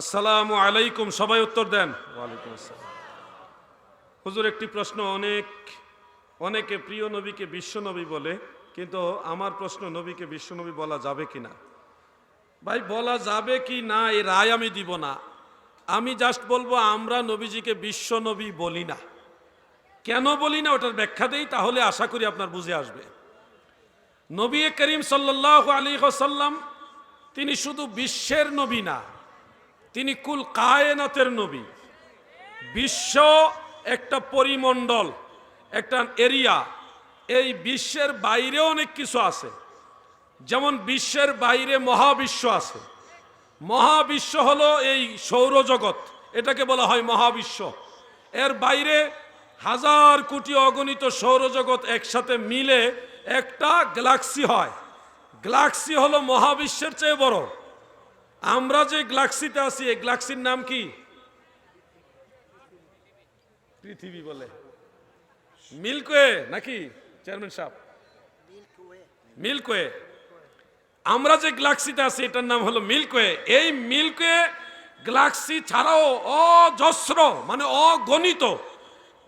আসসালামু আলাইকুম, সবাই উত্তর দেন। ওয়ালাইকুম আসসালাম। হুজুর, একটি প্রশ্ন অনেক, অনেকে প্রিয় নবীকে বিশ্বনবী বলে, কিন্তু আমার প্রশ্ন নবীকে বিশ্বনবী বলা যাবে কি না? ভাই, বলা যাবে কি না এই রায় আমি দিব না। আমি জাস্ট বলব, আমরা নবীজিকে বিশ্বনবী বলি না। কেন বলি না, ওটার ব্যাখ্যা দেই, তাহলে আশা করি আপনার বুঝে আসবে। নবী করিম সাল্লাহ আলী সাল্লাম তিনি শুধু বিশ্বের নবী না তিনি কুল কায়নাতের নবী। বিশ্ব একটা পরিমণ্ডল, একটা এরিয়া। এই বিশ্বের বাইরে অনেক কিছু আছে। যেমন বিশ্বের বাইরে মহাবিশ্ব আছে। মহাবিশ্ব হলো এই সৌরজগৎ, এটাকে বলা হয় মহাবিশ্ব। এর বাইরে হাজার কোটি অগণিত সৌরজগৎ একসাথে মিলে একটা গ্যালাক্সি হয়। গ্যালাক্সি হলো মহাবিশ্বের চেয়ে বড়। আমরা যে গ্যালাক্সিতে আছি এই গ্যালাক্সির নাম কি? পৃথিবী বলে। মিল্কওয়ে নাকি চেয়ারম্যান সাহেব? মিল্কওয়ে। আমরা যে গ্যালাক্সিতে আছি এটার নাম হলো মিল্কওয়ে। এই মিল্কওয়ে গ্যালাক্সি ছাড়াও অজস্র মানে অগণিত।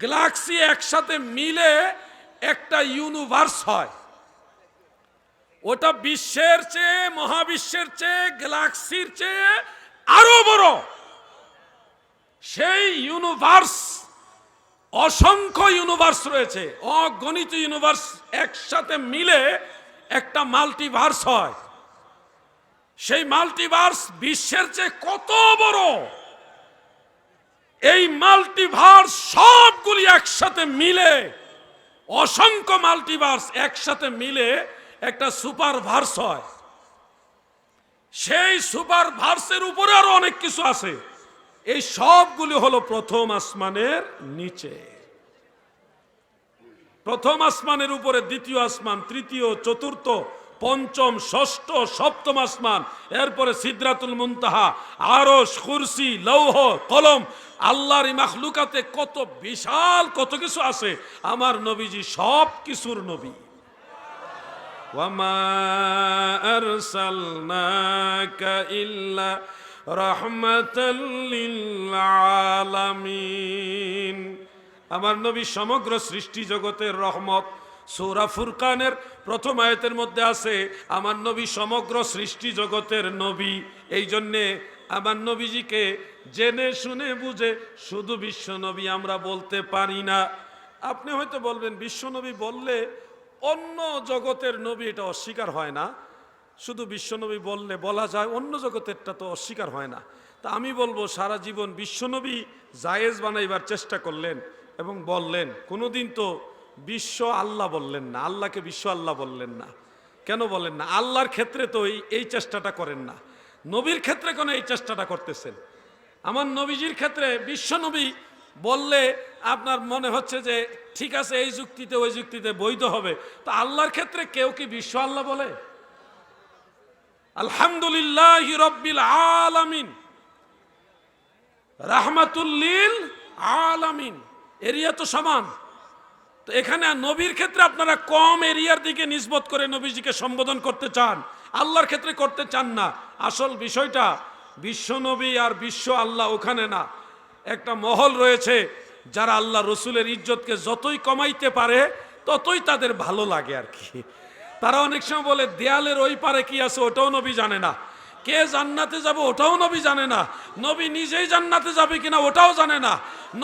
গ্যালাক্সি একসাথে মিলে একটা ইউনিভার্স হয়। ওটা বিশ্বের চেয়ে, মহাবিশ্বের চেয়ে, গ্যালাক্সির চেয়ে আরও বড়। সেই ইউনিভার্স অসংখ্য ইউনিভার্স রয়েছে। অগণিত ইউনিভার্স একসাথে মিলে একটা মাল্টিভার্স হয়। সেই মাল্টিভার্স বিশ্বের চেয়ে কত বড়? এই মাল্টিভার্স সবগুলি একসাথে মিলে, অসংখ্য মাল্টিভার্স একসাথে মিলে একটা সুপার ভার্স হয়। সেই সুপার ভার্সের উপরে আরও অনেক কিছু আছে। এই সবগুলি হলো প্রথম আসমানের নিচে। প্রথম আসমানের উপরে দ্বিতীয় আসমান, তৃতীয়, চতুর্থ, পঞ্চম, ষষ্ঠ, সপ্তম আসমান, এরপরে সিদ্রাতুল মুনতাহা আরস কুরসি, লৌহ, কলম। আল্লাহর মাখলুকাতে কত বিশাল কত কিছু আছে। আমার নবীজি সব কিছুর নবী। وما أرسلناك إلا رحمة للعالمين আমার নবী সমগ্র সৃষ্টি জগতের রহমত সূরা ফুরকানের প্রথম আয়াতের মধ্যে আছে আমার নবী সমগ্র সৃষ্টি জগতের নবী এই জন্যে আমার নবীজিকে জেনে শুনে বুঝে শুধু বিশ্ব নবী আমরা বলতে পারি না আপনি হয়তো বলবেন বিশ্বনবী বললে অন্য জগতের নবী এটা অস্বীকার হয় না। শুধু বিশ্বনবী বললে বলা যায়, অন্য জগতেরটা তো অস্বীকার হয় না। তা আমি বলব, সারা জীবন বিশ্বনবী জায়েজ বানাইবার চেষ্টা করলেন এবং বললেন, কোনোদিন তো বিশ্ব আল্লাহ বললেন না, আল্লাহকে বিশ্ব আল্লাহ বললেন না। কেন বলেন না? আল্লাহর ক্ষেত্রে তো এই চেষ্টাটা করেন না। নবীর ক্ষেত্রে কোনো এই চেষ্টাটা করতেছেন? আমার নবীজির ক্ষেত্রে বিশ্বনবী বললে আপনার মনে হচ্ছে যে, ঠিক আছে, এই যুক্তিতে, ওই যুক্তিতে বৈধ হবে। তো আল্লাহর ক্ষেত্রে কেউ কি বিশ্ব আল্লাহ বলে? আলহামদুলিল্লাহ রব্বিল আলামিন। রাহমাতুল্লিল আলামিন। এরিয়া তো সমান। তো এখানে নবীর ক্ষেত্রে আপনারা কম এরিয়ার দিকে নিসবত করে নবীজিকে সম্বোধন করতে চান। আল্লাহর ক্ষেত্রে করতে চান না। আসল বিষয়টা, বিশ্ব নবী আর বিশ্ব আল্লাহ ওখানে না। একটা মহল রয়েছে যারা আল্লাহ রসুলের ইজ্জতকে যতই কমাইতে পারে, ততই তাদের ভালো লাগে আর কি। তারা অনেক সময় বলে, দেয়ালের ওই পারে কি আছে ওটাও নবী জানে না। কে জান্নাতে যাবে ওটাও নবী জানে না। নবী নিজেই জান্নাতে যাবে কিনা ওটাও জানে না।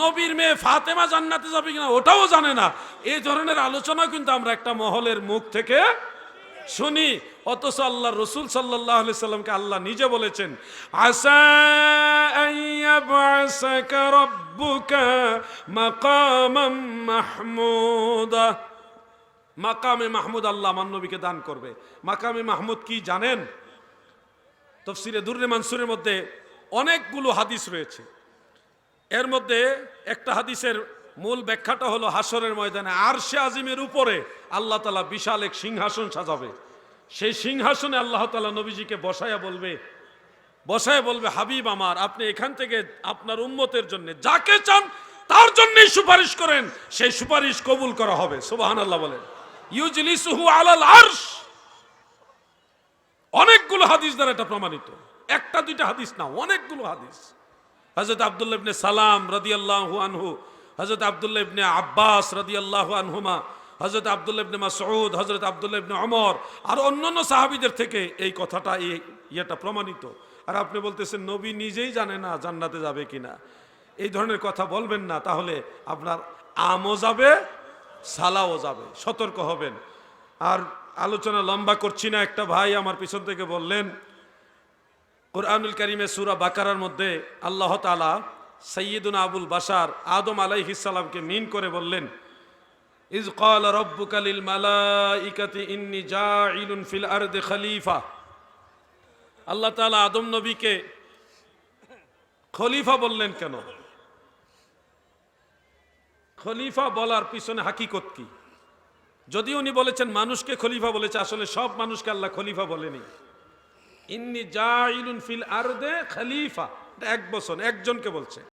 নবীর মেয়ে ফাতেমা জান্নাতে যাবে কিনা ওটাও জানে না। এই ধরনের আলোচনা কিন্তু আমরা একটা মহলের মুখ থেকে শুনি, অথচ আল্লাহ রসুল সাল্লাহ আলি সাল্লামকে আল্লাহ নিজে বলেছেন মাকামে মাহমুদ আল্লাহ আমার দান করবে। মাকামে মাহমুদ কি জানেন? তফসিরে দুর্রে মানসুরের মধ্যে অনেকগুলো হাদিস রয়েছে। এর মধ্যে একটা হাদিসের মূল ব্যাখ্যাটা হলো হাসরের ময়দানে আরশে আজিমের উপরে আল্লাহ তালা বিশাল এক সিংহাসন সাজাবে। সেই সিংহাসনে আল্লাহ তালা নবীজিকে বসায়া বলবে, বসায় বলবে, হাবিব আমার, আপনি এখান থেকে আপনার উম্মতের জন্য যাকে চান তার জন্যই সুপারিশ করেন, সেই সুপারিশ কবুল করা হবে। সুবাহান আল্লাহ বলেন। ইউজলিসুহু আলাল আরশ। অনেকগুলো হাদিস দ্বারা এটা প্রমাণিত। একটা দুইটা হাদিস না, অনেকগুলো হাদিস। হজরত আবদুল্লাহ ইবনে সালাম রাদিয়াল্লাহু আনহু হজরত আবদুল্লাহ ইবনে আব্বাস রাদিয়াল্লাহু আনহুমা হজরত আবদুল্লাহ ইবনে মাসউদ হজরত আবদুল্লাহ ইবনে অমর আর অন্যান্য সাহাবীদের থেকে এই কথাটা, এই ইয়েটা প্রমাণিত। আর আপনি বলতেছেন, নবী নিজেই জানে না জান্নাতে যাবে কিনা। এই ধরনের কথা বলবেন না, তাহলে আপনার আমও যাবে, সালাও যাবে। সতর্ক হবেন। আর আলোচনা লম্বা করছি না, একটা ভাই আমার পিছন থেকে বললেন, কোরআনুল করিমে সুরা বাকারার মধ্যে আল্লাহ তালা সৈয়দুন আবুল বাসার আদম আলাইহিসালামকে মিন করে বললেন, ইজ কল রব্বুকালিল মালাইকাতি ইন্নি জা ইলুন ফিল আরদে খলিফা। আল্লাহ তালা আদম নবীকে খলিফা বললেন কেন? খলিফা বলার পিছনে হাকিকত কি? যদি উনি বলেছেন মানুষকে খলিফা বলেছে, আসলে সব মানুষকে আল্লাহ খলিফা বলেনি। ইন্নি জা ইলুন ফিল আরদে খলিফা। এক বছর একজনকে বলছে।